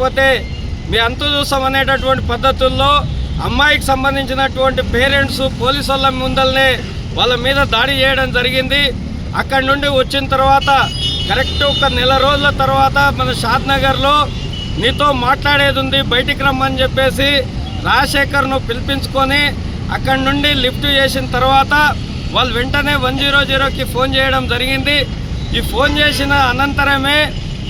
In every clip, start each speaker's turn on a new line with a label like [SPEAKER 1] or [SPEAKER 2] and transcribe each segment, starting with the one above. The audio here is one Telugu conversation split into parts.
[SPEAKER 1] లేకపోతే మీ అంతు చూసాం అనేటటువంటి పద్ధతుల్లో అమ్మాయికి సంబంధించినటువంటి పేరెంట్స్ పోలీసు వాళ్ళ ముందల్నే వాళ్ళ మీద దాడి చేయడం జరిగింది. అక్కడి నుండి వచ్చిన తర్వాత కరెక్ట్ ఒక నెల రోజుల తర్వాత మన షాద్ నగర్లో నీతో మాట్లాడేది ఉంది బయటికి రమ్మని చెప్పేసి రాజశేఖర్ను పిలిపించుకొని అక్కడి నుండి లిఫ్ట్ చేసిన తర్వాత వాళ్ళు వెంటనే వన్ జీరో జీరోకి ఫోన్ చేయడం జరిగింది. ఈ ఫోన్ చేసిన అనంతరమే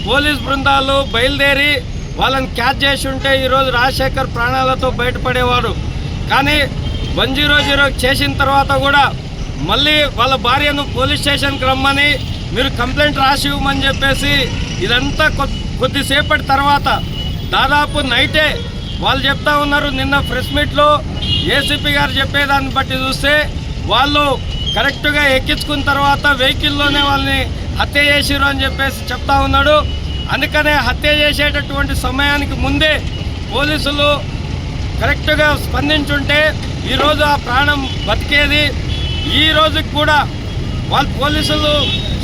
[SPEAKER 1] పోలీస్ బృందాలు బయలుదేరి వాళ్ళని క్యాచ్ చేసి ఉంటే ఈరోజు రాజశేఖర్ ప్రాణాలతో బయటపడేవాడు. కానీ వన్ జీరో జీరో చేసిన తర్వాత కూడా మళ్ళీ వాళ్ళ భార్యను పోలీస్ స్టేషన్కి రమ్మని మీరు కంప్లైంట్ రాసి ఇవ్వమని చెప్పేసి ఇదంతా కొ- కొద్దిసేపటి తర్వాత దాదాపు నైటే వాళ్ళు చెప్తా ఉన్నారు. నిన్న ప్రెస్ మీట్లో ఏసీపీ గారు చెప్పేదాన్ని బట్టి చూస్తే వాళ్ళు కరెక్ట్గా ఎక్కించుకున్న తర్వాత వెహికల్లోనే వాళ్ళని హత్య చేసిరు అని చెప్పేసి చెప్తా ఉన్నాడు. అందుకనే హత్య చేసేటటువంటి సమయానికి ముందే పోలీసులు కరెక్ట్గా స్పందించుంటే ఈరోజు ఆ ప్రాణం బతికేది. ఈ రోజుకి కూడా వాళ్ళ పోలీసులు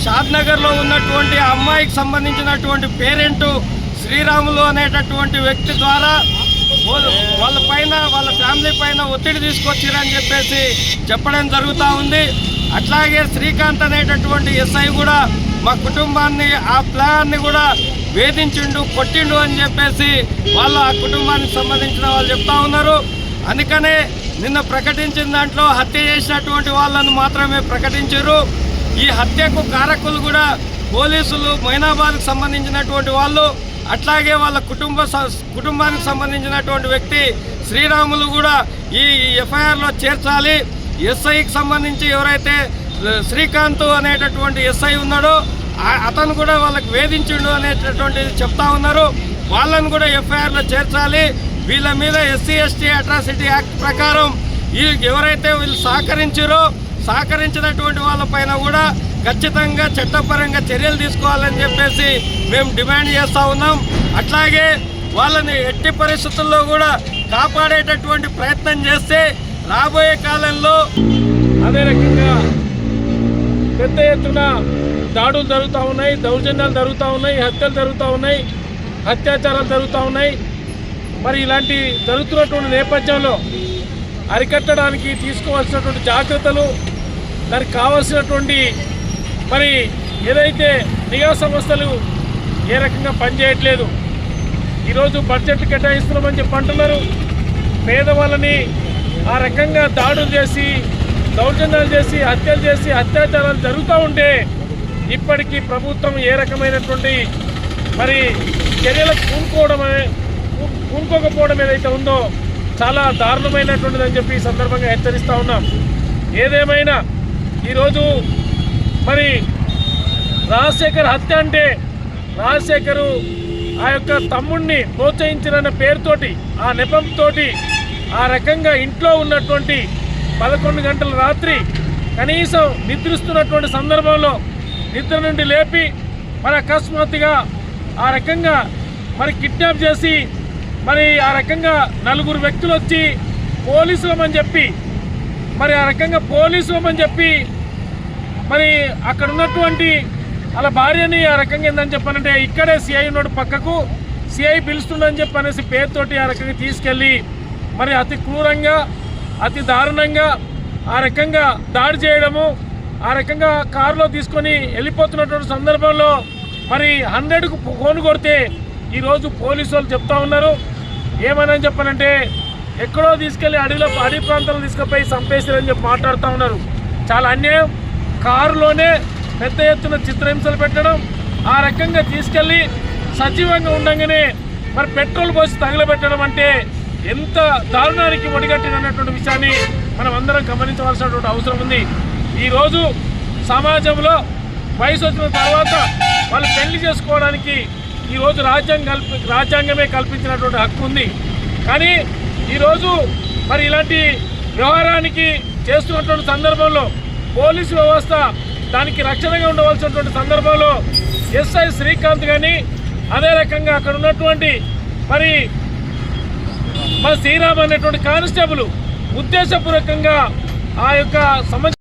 [SPEAKER 1] షాద్ నగర్లో ఉన్నటువంటి అమ్మాయికి సంబంధించినటువంటి పేరెంటు శ్రీరాములు అనేటటువంటి వ్యక్తి ద్వారా వాళ్ళ పైన వాళ్ళ ఫ్యామిలీ పైన ఒత్తిడి తీసుకొచ్చిరని చెప్పేసి చెప్పడం జరుగుతూ ఉంది. అట్లాగే శ్రీకాంత్ అనేటటువంటి ఎస్ఐ కూడా మా కుటుంబాన్ని ఆ ప్లాన్ని కూడా వేధించిండు కొట్టిండు అని చెప్పేసి వాళ్ళు ఆ కుటుంబానికి సంబంధించిన వాళ్ళు చెప్తా ఉన్నారు. అందుకనే నిన్న ప్రకటించిన దాంట్లో హత్య చేసినటువంటి వాళ్ళను మాత్రమే ప్రకటించారు. ఈ హత్యకు కారకులు కూడా పోలీసులు మైనాబాద్కు సంబంధించినటువంటి వాళ్ళు అట్లాగే వాళ్ళ కుటుంబ స- కుటుంబానికి సంబంధించినటువంటి వ్యక్తి శ్రీరాములు కూడా ఈ ఎఫ్ఐఆర్లో చేర్చాలి. ఎస్ఐకి సంబంధించి ఎవరైతే శ్రీకాంత్ అనేటటువంటి ఎస్ఐ ఉన్నాడో అతను కూడా వాళ్ళకి వేధించిండు అనేటటువంటిది చెప్తా ఉన్నారు. వాళ్ళని కూడా ఎఫ్ఐఆర్లో చేర్చాలి. వీళ్ళ మీద ఎస్సీ ఎస్టీ అట్రాసిటీ యాక్ట్ ప్రకారం ఈ ఎవరైతే వీళ్ళు సహకరించారో సహకరించినటువంటి వాళ్ళపైన కూడా ఖచ్చితంగా చట్టపరంగా చర్యలు తీసుకోవాలని చెప్పేసి మేము డిమాండ్ చేస్తూ ఉన్నాం. అట్లాగే వాళ్ళని ఎట్టి పరిస్థితుల్లో కూడా కాపాడేటటువంటి ప్రయత్నం చేస్తే రాబోయే కాలంలో
[SPEAKER 2] అదే రకంగా పెద్ద ఎత్తున దాడులు జరుగుతూ ఉన్నాయి దౌర్జన్యాలు జరుగుతూ ఉన్నాయి హత్యలు జరుగుతూ ఉన్నాయి అత్యాచారాలు జరుగుతూ ఉన్నాయి. మరి ఇలాంటి జరుగుతున్నటువంటి నేపథ్యంలో అరికట్టడానికి తీసుకోవాల్సినటువంటి జాగ్రత్తలు దానికి కావాల్సినటువంటి మరి ఏదైతే నిఘా సంస్థలు ఏ రకంగా పనిచేయట్లేదు ఈరోజు బడ్జెట్ కేటాయిస్తున్నామని చెప్పి అంటున్నారు. పేదవాళ్ళని ఆ రకంగా దాడులు చేసి దౌర్జన్యాలు చేసి హత్యలు చేసి అత్యాచారాలు జరుగుతూ ఉంటే ఇప్పటికీ ప్రభుత్వం ఏ రకమైనటువంటి మరి చర్యలకు పూనుకోవడం అనే- పూనుకోకపోవడం ఏదైతే ఉందో చాలా దారుణమైనటువంటిదని చెప్పి ఈ సందర్భంగా హెచ్చరిస్తూ ఉన్నాం. ఏదేమైనా ఈరోజు మరి రాజశేఖర్ హత్య అంటే రాజశేఖరు ఆ యొక్క తమ్ముణ్ణి ప్రోత్సహించిన పేరుతోటి ఆ నెపంతోటి ఆ రకంగా ఇంట్లో ఉన్నటువంటి పదకొండు గంటల రాత్రి కనీసం నిద్రిస్తున్నటువంటి సందర్భంలో నిద్ర నుండి లేపి మరి అకస్మాత్తుగా ఆ రకంగా మరి కిడ్నాప్ చేసి మరి ఆ రకంగా నలుగురు వ్యక్తులు వచ్చి పోలీసులమని చెప్పి మరి ఆ రకంగా పోలీసులమని చెప్పి మరి అక్కడ ఉన్నటువంటి వాళ్ళ భార్యని ఆ రకంగా ఏందని చెప్పానంటే ఇక్కడే సిఐ ఉన్నాడు పక్కకు సిఐ పిలుస్తుండని చెప్పి అనేసి పేరుతోటి ఆ రకంగా తీసుకెళ్ళి మరి అతి క్రూరంగా అతి దారుణంగా ఆ రకంగా దాడి చేయడము ఆ రకంగా కారులో తీసుకొని వెళ్ళిపోతున్నటువంటి సందర్భంలో మరి హండ్రెడ్కు ఫోన్ కొడితే ఈరోజు పోలీసు వాళ్ళు చెప్తా ఉన్నారు. ఏమనని చెప్పనంటే ఎక్కడో తీసుకెళ్ళి అడవిలో అడవి ప్రాంతాలు తీసుకుపోయి చంపేసారని చెప్పి మాట్లాడుతూ ఉన్నారు. చాలా అన్యాయం. కారులోనే పెద్ద ఎత్తున చిత్రహింసలు పెట్టడం ఆ రకంగా తీసుకెళ్ళి సజీవంగా ఉండగానే మరి పెట్రోల్ పోసి తగలబెట్టడం అంటే ఎంత దారుణానికి ఒడిగట్టినటువంటి విషయాన్ని మనం అందరం గమనించవలసినటువంటి అవసరం ఉంది. ఈరోజు సమాజంలో వయసు వచ్చిన తర్వాత వాళ్ళు పెళ్ళి చేసుకోవడానికి ఈరోజు రాజ్యాంగం కల్పి రాజ్యాంగమే కల్పించినటువంటి హక్కు ఉంది. కానీ ఈరోజు మరి ఇలాంటి వ్యవహారానికి చేస్తున్నటువంటి సందర్భంలో పోలీసు వ్యవస్థ దానికి రక్షణగా ఉండవలసినటువంటి సందర్భంలో ఎస్ఐ శ్రీకాంత్ కానీ అదే రకంగా అక్కడ ఉన్నటువంటి మరి మన శ్రీరామ్ అనేటువంటి కానిస్టేబుల్ ఉద్దేశపూర్వకంగా ఆ యొక్క సమస్య